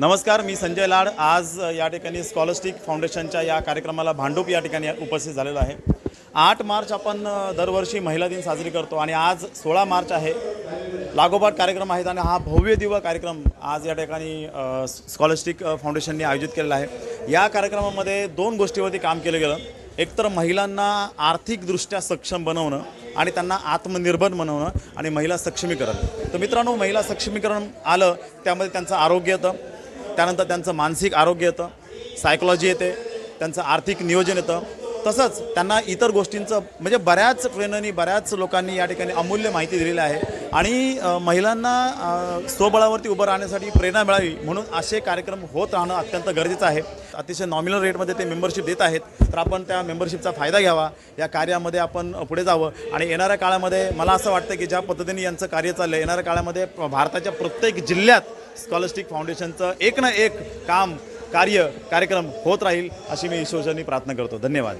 नमस्कार मी संजय लाड. आज या ठिकाणी स्कॉलस्टिक फाउंडेशनच्या या कार्यक्रमाला भांडूप या ठिकाणी उपस्थित झालेलो आहे. आठ मार्च आपण दरवर्षी महिला दिन साजरी करतो आणि आज सोळा मार्च आहे. लागोपाठ कार्यक्रम आहेत आणि हा भव्य दिव्य कार्यक्रम आज या ठिकाणी अ, स्कॉलस्टिक फाउंडेशनने आयोजित केलेला आहे. या कार्यक्रमामध्ये दोन गोष्टीवरती काम केलं गेलं. एकतर महिलांना आर्थिकदृष्ट्या सक्षम बनवणं आणि त्यांना आत्मनिर्भर बनवणं आणि महिला सक्षमीकरण. तर मित्रांनो महिला सक्षमीकरण आलं त्यामध्ये त्यांचं आरोग्य येतं. त्यानंतर त्यांचं मानसिक आरोग्य येतं सायकोलॉजी येते त्यांचं आर्थिक नियोजन येतं. तसंच त्यांना इतर गोष्टींचं म्हणजे बऱ्याच ट्रेनरनी बऱ्याच लोकांनी या ठिकाणी अमूल्य माहिती दिलेली आहे. आणि महिलांना स्वबळावरती उभं राहण्यासाठी प्रेरणा मिळावी म्हणून असे कार्यक्रम होत राहणं अत्यंत गरजेचं आहे. अतिशय नॉमिनल रेटमध्ये ते मेंबरशिप देत आहेत. तर आपण त्या मेंबरशिपचा फायदा घ्यावा. या कार्यामध्ये आपण पुढे जावं. आणि येणाऱ्या काळामध्ये मला असं वाटतं की ज्या पद्धतीने यांचं कार्य चाललं आहे येणाऱ्या काळामध्ये भारताच्या प्रत्येक जिल्ह्यात स्कॉलस्टिक फाउंडेशनचं एक ना एक काम कार्य कार्यक्रम होत राहील अशी मी ईश्वरचरणी प्रार्थना करतो. धन्यवाद.